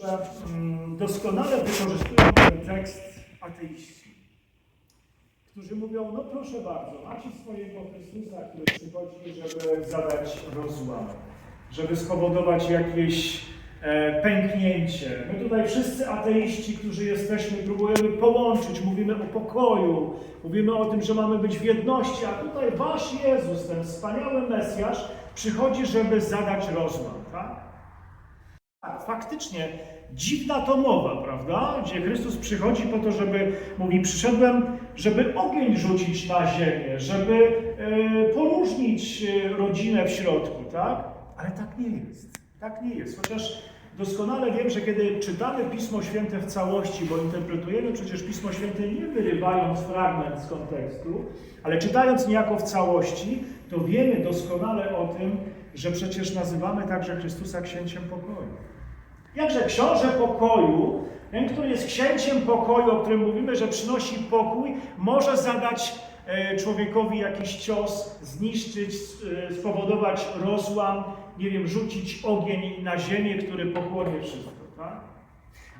że mm, doskonale wykorzystują ten tekst ateiści, którzy mówią, no proszę bardzo, macie swojego Chrystusa, który przychodzi, żeby zadać rozłam, żeby spowodować jakieś e, pęknięcie. My tutaj wszyscy ateiści, którzy jesteśmy, próbujemy połączyć, mówimy o pokoju, mówimy o tym, że mamy być w jedności, a tutaj wasz Jezus, ten wspaniały Mesjasz, przychodzi, żeby zadać rozłam? Tak, faktycznie dziwna to mowa, prawda? Gdzie Chrystus przychodzi po to, żeby, mówi, przyszedłem, żeby ogień rzucić na ziemię, żeby e, poróżnić e, rodzinę w środku, tak? Ale tak nie jest. Tak nie jest. Chociaż doskonale wiem, że kiedy czytamy Pismo Święte w całości, bo interpretujemy przecież Pismo Święte nie wyrywając fragment z kontekstu, ale czytając niejako w całości, to wiemy doskonale o tym, że przecież nazywamy także Chrystusa księciem pokoju. Jakże książę pokoju, ten, który jest księciem pokoju, o którym mówimy, że przynosi pokój, może zadać e, człowiekowi jakiś cios, zniszczyć, e, spowodować rozłam, nie wiem, rzucić ogień na ziemię, który pochłonie wszystko, tak?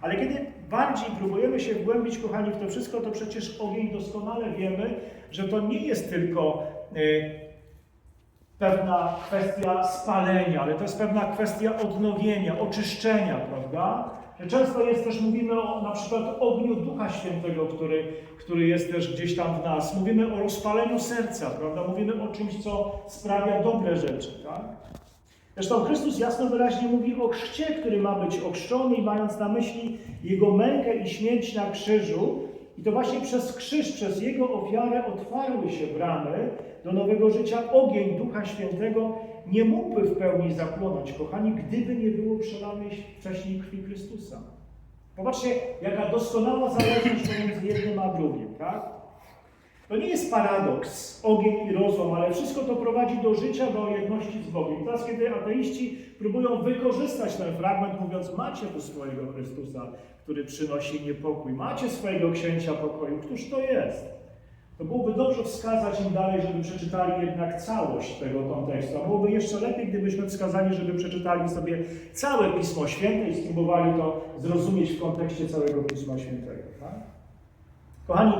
Ale kiedy bardziej próbujemy się wgłębić, kochani, w to wszystko, to przecież ogień doskonale wiemy, że to nie jest tylko e, pewna kwestia spalenia, ale to jest pewna kwestia odnowienia, oczyszczenia, prawda? Często jest też, mówimy o na przykład ogniu Ducha Świętego, który, który jest też gdzieś tam w nas. Mówimy o rozpaleniu serca, prawda? Mówimy o czymś, co sprawia dobre rzeczy, tak? Zresztą Chrystus jasno wyraźnie mówi o chrzcie, który ma być ochrzczony i mając na myśli Jego mękę i śmierć na krzyżu. I to właśnie przez krzyż, przez Jego ofiarę otwarły się bramy do nowego życia. Ogień Ducha Świętego nie mógłby w pełni zapłonąć, kochani, gdyby nie było przelanej wcześniej krwi Chrystusa. Popatrzcie, jaka doskonała zależność pomiędzy jednym a drugim, tak? To nie jest paradoks, ogień i rozum, ale wszystko to prowadzi do życia, do jedności z Bogiem. Teraz, kiedy ateiści próbują wykorzystać ten fragment, mówiąc, macie tu swojego Chrystusa, który przynosi niepokój, macie swojego księcia pokoju, któż to jest? To byłoby dobrze wskazać im dalej, żeby przeczytali jednak całość tego kontekstu. A byłoby jeszcze lepiej, gdybyśmy wskazali, żeby przeczytali sobie całe Pismo Święte i spróbowali to zrozumieć w kontekście całego Pisma Świętego. Tak? Kochani,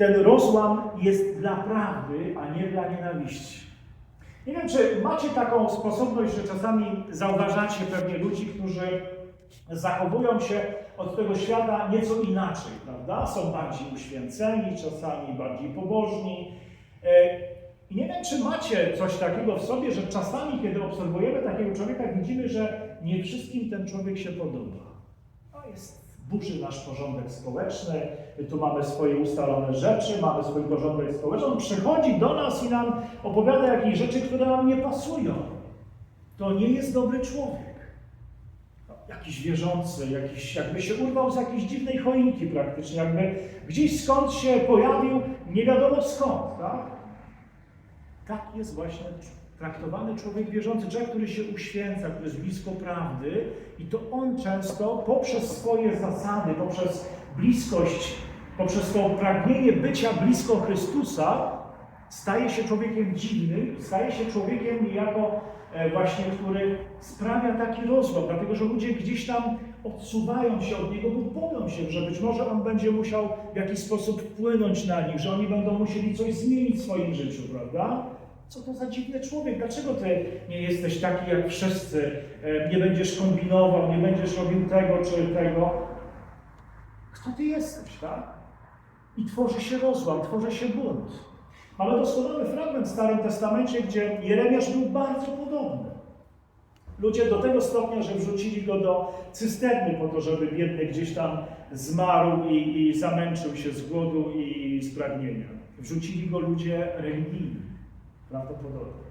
ten rozłam jest dla prawdy, a nie dla nienawiści. Nie wiem, czy macie taką sposobność, że czasami zauważacie pewnie ludzi, którzy zachowują się od tego świata nieco inaczej, prawda? Są bardziej uświęceni, czasami bardziej pobożni. E, I nie wiem, czy macie coś takiego w sobie, że czasami, kiedy obserwujemy takiego człowieka, widzimy, że nie wszystkim ten człowiek się podoba. To jest burzy nasz porządek społeczny, tu mamy swoje ustalone rzeczy, mamy swój porządek społeczny. On przychodzi do nas i nam opowiada jakieś rzeczy, które nam nie pasują. To nie jest dobry człowiek. Jakiś wierzący, jakiś, jakby się urwał z jakiejś dziwnej choinki praktycznie, jakby gdzieś skąd się pojawił, nie wiadomo skąd, tak? Tak jest właśnie traktowany człowiek wierzący, człowiek, który się uświęca, który jest blisko prawdy i to on często poprzez swoje zasady, poprzez bliskość, poprzez to pragnienie bycia blisko Chrystusa staje się człowiekiem dziwnym, staje się człowiekiem niejako e, właśnie, który sprawia taki rozłam, dlatego że ludzie gdzieś tam odsuwają się od niego, bo boją się, że być może on będzie musiał w jakiś sposób wpłynąć na nich, że oni będą musieli coś zmienić w swoim życiu, prawda? Co to za dziwny człowiek? Dlaczego ty nie jesteś taki jak wszyscy? E, Nie będziesz kombinował, nie będziesz robił tego czy tego. Kto ty jesteś, tak? I tworzy się rozłam, tworzy się bunt. Mamy doskonały fragment w Starym Testamencie, gdzie Jeremiasz był bardzo podobny. Ludzie do tego stopnia, że wrzucili go do cysterny po to, żeby biedny gdzieś tam zmarł i, i zamęczył się z głodu i z pragnienia. Wrzucili go ludzie religijni, prawdopodobnie.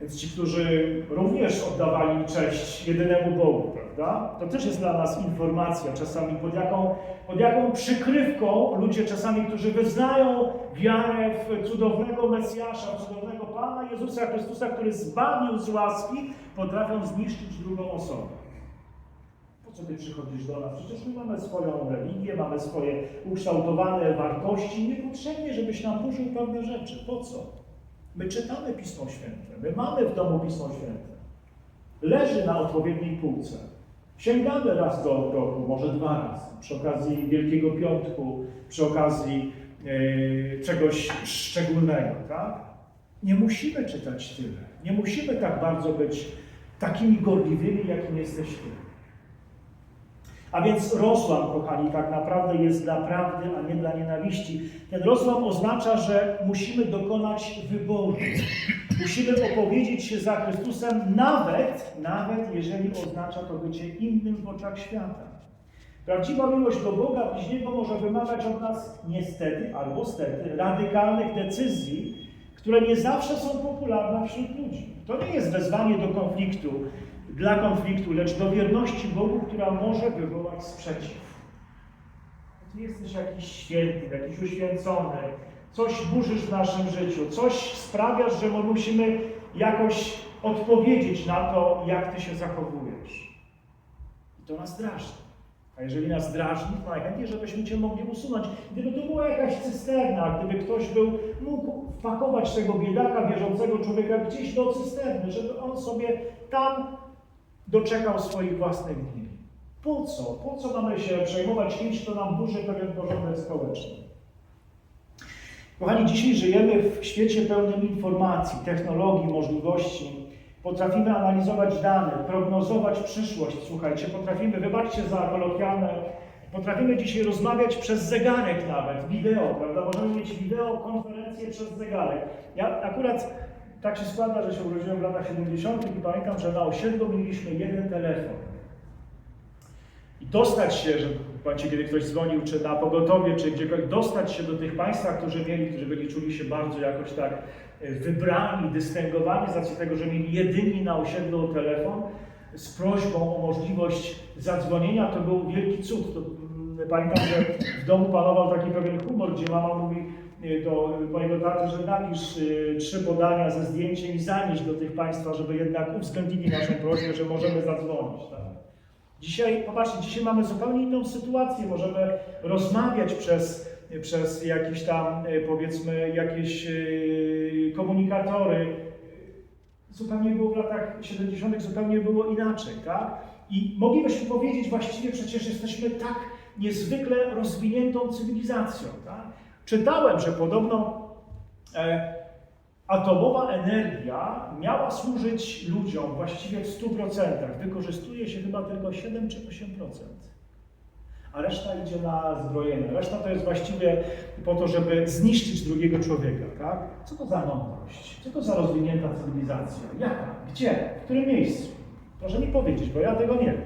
Więc ci, którzy również oddawali cześć jedynemu Bogu, prawda? To też jest dla nas informacja czasami, pod jaką, pod jaką przykrywką ludzie czasami, którzy wyznają wiarę w cudownego Mesjasza, w cudownego Pana Jezusa Chrystusa, który zbawił z łaski, potrafią zniszczyć drugą osobę. Po co ty przychodzisz do nas? Przecież my mamy swoją religię, mamy swoje ukształtowane wartości. Niepotrzebnie, żebyś nam burzył pewne rzeczy. Po co? My czytamy Pismo Święte, my mamy w domu Pismo Święte. Leży na odpowiedniej półce. Sięgamy raz do roku, może dwa razy, przy okazji Wielkiego Piątku, przy okazji e, czegoś szczególnego, tak? Nie musimy czytać tyle. Nie musimy tak bardzo być takimi gorliwymi, jakim jesteś ty. A więc rozłam, kochani, tak naprawdę jest dla prawdy, a nie dla nienawiści. Ten rozłam oznacza, że musimy dokonać wyboru. Musimy opowiedzieć się za Chrystusem, nawet, nawet jeżeli oznacza to bycie innym w oczach świata. Prawdziwa miłość do Boga bliźniego może wymagać od nas niestety albo stety radykalnych decyzji, które nie zawsze są popularne wśród ludzi. To nie jest wezwanie do konfliktu, dla konfliktu, lecz do wierności Bogu, która może wywołać sprzeciw. Ty jesteś jakiś święty, jakiś uświęcony, coś burzysz w naszym życiu, coś sprawiasz, że my musimy jakoś odpowiedzieć na to, jak Ty się zachowujesz. I to nas drażni. A jeżeli nas drażni, to najchętniej, żebyśmy Cię mogli usunąć. Gdyby to była jakaś cysterna, gdyby ktoś był, mógł wpakować tego biedaka, wierzącego człowieka gdzieś do cysterny, żeby on sobie tam doczekał swoich własnych dni. Po co? Po co mamy się przejmować kimś, kto nam burzy pewien porządek społeczny? Kochani, dzisiaj żyjemy w świecie pełnym informacji, technologii, możliwości. Potrafimy analizować dane, prognozować przyszłość. Słuchajcie, potrafimy, wybaczcie za kolokwialne, potrafimy dzisiaj rozmawiać przez zegarek nawet, wideo, prawda? Możemy mieć wideo, konferencję przez zegarek. Ja akurat tak się składa, że się urodziłem w latach 70. i pamiętam, że na osiedlu mieliśmy jeden telefon. I dostać się, że pamiętacie, kiedy ktoś dzwonił, czy na pogotowie, czy gdziekolwiek, dostać się do tych państwa, którzy mieli, którzy byli, czuli się bardzo jakoś tak e, wybrani, dystyngowani z racji tego, że mieli jedyni na osiedlu telefon z prośbą o możliwość zadzwonienia, to był wielki cud. To, mm, pamiętam, że w domu panował taki pewien humor, gdzie mama mówi do mojego taty, że napisz e, trzy podania ze zdjęciem i zanieś do tych państwa, żeby jednak uwzględnili naszą prośbę, że możemy zadzwonić. Tak? Dzisiaj, popatrzcie, dzisiaj mamy zupełnie inną sytuację. Możemy rozmawiać przez, przez jakieś tam, e, powiedzmy, jakieś e, komunikatory. Zupełnie było w latach 70., zupełnie było inaczej, tak? I moglibyśmy powiedzieć, właściwie przecież jesteśmy tak niezwykle rozwiniętą cywilizacją, tak? Czytałem, że podobno e, atomowa energia miała służyć ludziom właściwie w 100%. Wykorzystuje się chyba tylko 7 czy 8%. A reszta idzie na zbrojenie. Reszta to jest właściwie po to, żeby zniszczyć drugiego człowieka. Tak? Co to za mądrość? Co to za rozwinięta cywilizacja? Jaka? Gdzie? W którym miejscu? Proszę mi powiedzieć, bo ja tego nie wiem.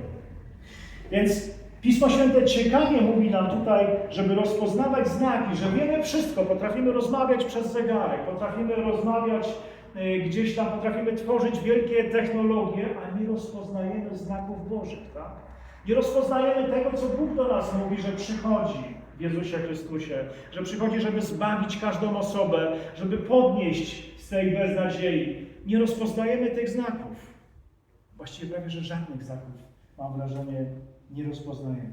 Więc Pismo Święte ciekawie mówi nam tutaj, żeby rozpoznawać znaki, że wiemy wszystko, potrafimy rozmawiać przez zegarek, potrafimy rozmawiać y, gdzieś tam, potrafimy tworzyć wielkie technologie, a nie rozpoznajemy znaków Bożych, tak? Nie rozpoznajemy tego, co Bóg do nas mówi, że przychodzi w Jezusie Chrystusie, że przychodzi, żeby zbawić każdą osobę, żeby podnieść z tej beznadziei. Nie rozpoznajemy tych znaków. Właściwie prawie, że żadnych znaków, mam wrażenie, nie rozpoznajemy.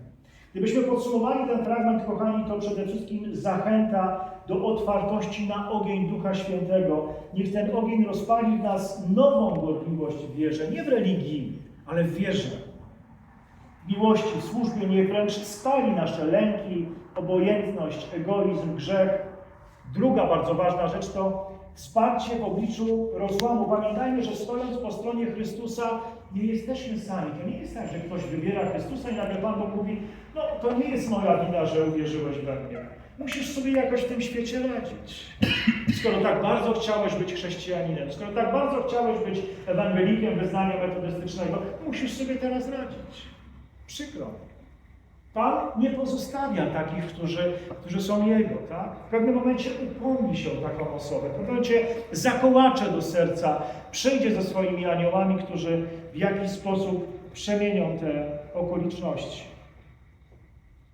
Gdybyśmy podsumowali ten fragment, kochani, to przede wszystkim zachęta do otwartości na ogień Ducha Świętego. Niech ten ogień rozpali w nas nową gorliwość w wierze, nie w religii, ale w wierze. W miłości, w służbie, niech wręcz spali nasze lęki, obojętność, egoizm, grzech. Druga bardzo ważna rzecz to wsparcie w obliczu rozłamu. Pamiętajmy, że stojąc po stronie Chrystusa, nie jesteśmy sami. To nie jest tak, że ktoś wybiera Chrystusa i nagle Pan Bóg mówi, no to nie jest moja wina, że uwierzyłeś we mnie. Musisz sobie jakoś w tym świecie radzić. Skoro tak bardzo chciałeś być chrześcijaninem, skoro tak bardzo chciałeś być ewangelikiem wyznania metodystycznego, musisz sobie teraz radzić. Przykro. Pan nie pozostawia takich, którzy, którzy są Jego. Tak? W pewnym momencie upomni się o taką osobę. W pewnym momencie zakołacze do serca, przyjdzie ze swoimi aniołami, którzy w jakiś sposób przemienią te okoliczności.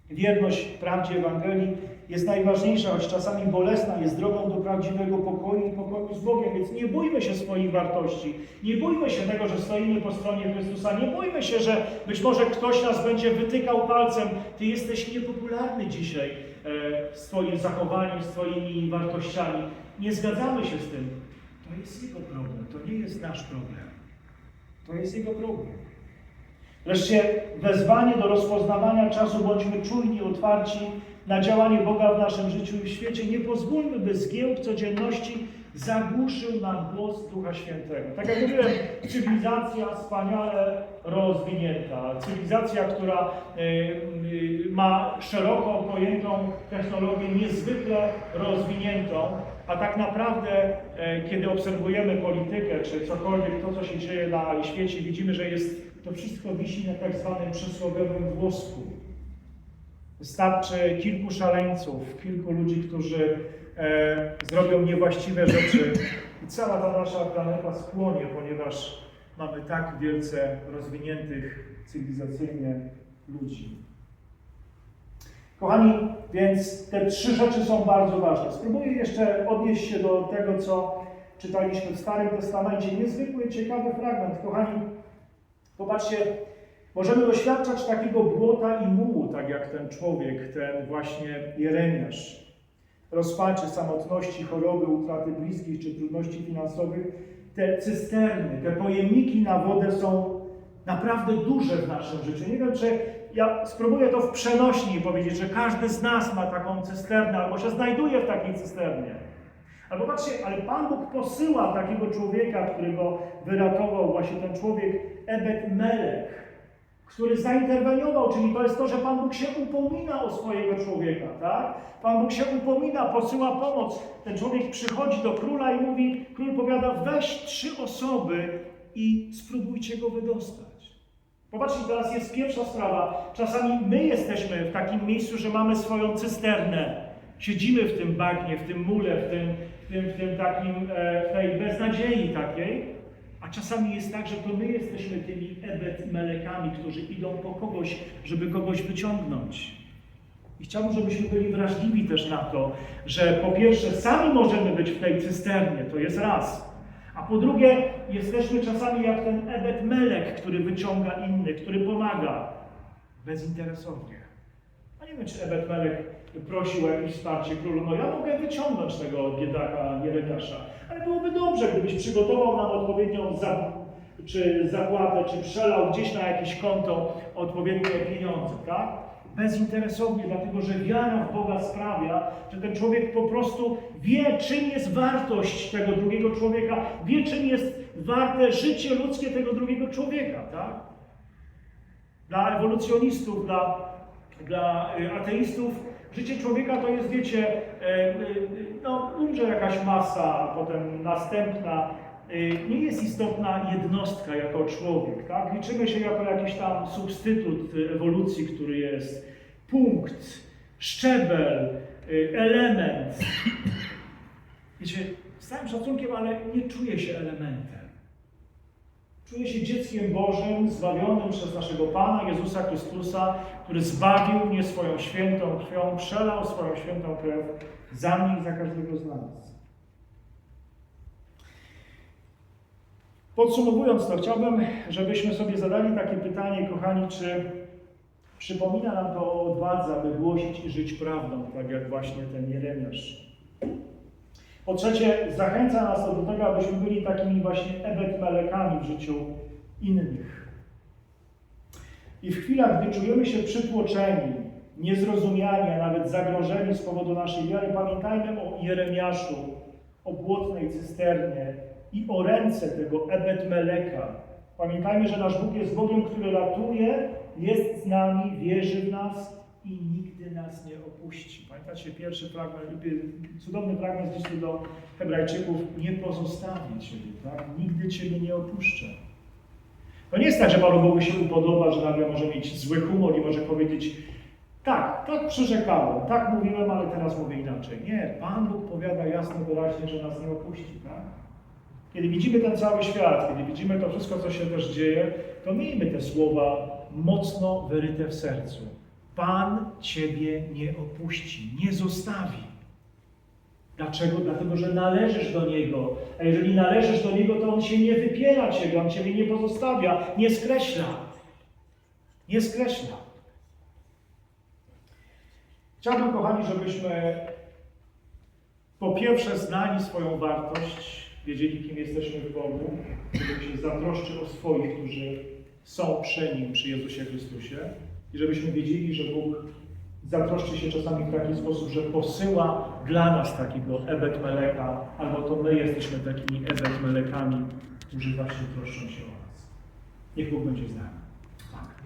Wierność prawdzie Ewangelii jest najważniejsza, choć czasami bolesna, jest drogą do prawdziwego pokoju i pokoju z Bogiem. Więc nie bójmy się swoich wartości. Nie bójmy się tego, że stoimy po stronie Chrystusa. Nie bójmy się, że być może ktoś nas będzie wytykał palcem. Ty jesteś niepopularny dzisiaj e, swoim zachowaniem, swoimi wartościami. Nie zgadzamy się z tym. To jest jego problem, to nie jest nasz problem. To jest jego problem. Wreszcie wezwanie do rozpoznawania czasu, bądźmy czujni, otwarci na działanie Boga w naszym życiu i w świecie. Nie pozwólmy, by zgiełk codzienności zagłuszył nam głos Ducha Świętego. Tak jak mówiłem, cywilizacja wspaniale rozwinięta, cywilizacja, która y, ma szeroko pojętą technologię, niezwykle rozwiniętą, a tak naprawdę, e, kiedy obserwujemy politykę, czy cokolwiek, to co się dzieje na świecie, widzimy, że jest, to wszystko wisi na tak zwanym przysłowiowym włosku. Wystarczy kilku szaleńców, kilku ludzi, którzy e, zrobią niewłaściwe rzeczy i cała ta nasza planeta skłonie, ponieważ mamy tak wielce rozwiniętych cywilizacyjnie ludzi. Kochani, więc te trzy rzeczy są bardzo ważne. Spróbuję jeszcze odnieść się do tego, co czytaliśmy w Starym Testamencie. Niezwykły, ciekawy fragment. Kochani, popatrzcie, możemy doświadczać takiego błota i mułu, tak jak ten człowiek, ten właśnie Jeremiasz. Rozpaczy, samotności, choroby, utraty bliskich czy trudności finansowych. Te cysterny, te pojemniki na wodę są naprawdę duże w naszym życiu. Nie wiem, czy ja spróbuję to w przenośni powiedzieć, że każdy z nas ma taką cysternę, albo się znajduje w takiej cysternie. Albo patrzcie, ale Pan Bóg posyła takiego człowieka, którego wyratował właśnie ten człowiek, Ebed Melech, który zainterweniował, czyli to jest to, że Pan Bóg się upomina o swojego człowieka, tak? Pan Bóg się upomina, posyła pomoc. Ten człowiek przychodzi do króla i mówi, król powiada, weź trzy osoby i spróbujcie go wydostać. Popatrzcie, teraz jest pierwsza sprawa. Czasami my jesteśmy w takim miejscu, że mamy swoją cysternę. Siedzimy w tym bagnie, w tym mule, w tym, w tym, w tym takim, e, w tej beznadziei takiej. A czasami jest tak, że to my jesteśmy tymi ebet melekami, którzy idą po kogoś, żeby kogoś wyciągnąć. I chciałbym, żebyśmy byli wrażliwi też na to, że po pierwsze sami możemy być w tej cysternie, to jest raz. A po drugie, jesteśmy czasami jak ten Ebed Melek, który wyciąga innych, który pomaga bezinteresownie. Wiem, czy Ebed prosił o jakieś wsparcie królu. No ja mogę wyciągnąć tego biedaka Jeremiasza, ale byłoby dobrze, gdybyś przygotował nam odpowiednią za, czy zapłatę, czy przelał gdzieś na jakieś konto odpowiednie pieniądze, tak? bezinteresownie, dlatego że wiara w Boga sprawia, że ten człowiek po prostu wie, czym jest wartość tego drugiego człowieka, wie, czym jest warte życie ludzkie tego drugiego człowieka. Tak? Dla ewolucjonistów, dla, dla y, ateistów, życie człowieka to jest, wiecie, e, e, no, umrze jakaś masa, potem następna. E, Nie jest istotna jednostka jako człowiek, tak? Liczymy się jako jakiś tam substytut ewolucji, który jest punkt, szczebel, y, element. Wiecie, z całym szacunkiem, ale nie czuję się elementem. Czuję się dzieckiem Bożym, zbawionym przez naszego Pana Jezusa Chrystusa, który zbawił mnie swoją świętą krwią, przelał swoją świętą krew za mnie i za każdego z nas. Podsumowując to, chciałbym, żebyśmy sobie zadali takie pytanie, kochani, czy przypomina nam to o odwadze, aby głosić i żyć prawdą, tak jak właśnie ten Jeremiasz. Po trzecie, zachęca nas do tego, abyśmy byli takimi właśnie ebet melekami w życiu innych. I w chwilach, gdy czujemy się przytłoczeni, niezrozumiani, a nawet zagrożeni z powodu naszej wiary, pamiętajmy o Jeremiaszu, o błotnej cysternie i o ręce tego ebet meleka. Pamiętajmy, że nasz Bóg jest Bogiem, który ratuje, jest z nami, wierzy w nas i nigdy nas nie opuści. Pamiętacie pierwszy fragment, cudowny fragment z listu do Hebrajczyków, nie pozostawię Ciebie, tak? Nigdy Ciebie nie opuszczę. To nie jest tak, że Panu Bogu się upodoba, że nagle może mieć zły humor i może powiedzieć, tak, tak przyrzekałem, tak mówiłem, ale teraz mówię inaczej. Nie, Pan Bóg powiada jasno, wyraźnie, że nas nie opuści, tak? Kiedy widzimy ten cały świat, kiedy widzimy to wszystko, co się też dzieje, to miejmy te słowa mocno wyryte w sercu. Pan Ciebie nie opuści, nie zostawi. Dlaczego? Dlatego, że należysz do Niego. A jeżeli należysz do Niego, to On się nie wypiera Ciebie, On Ciebie nie pozostawia, nie skreśla. Nie skreśla. Chciałbym, kochani, żebyśmy po pierwsze znali swoją wartość, wiedzieli, kim jesteśmy w Bogu, żeby się zatroszczyć o swoich, którzy są przy Nim, przy Jezusie Chrystusie i żebyśmy wiedzieli, że Bóg zatroszczy się czasami w taki sposób, że posyła dla nas takiego Ebet Meleka, albo to my jesteśmy takimi Ebet Melekami, którzy właśnie troszczą się o nas. Niech Bóg będzie z nami. Tak.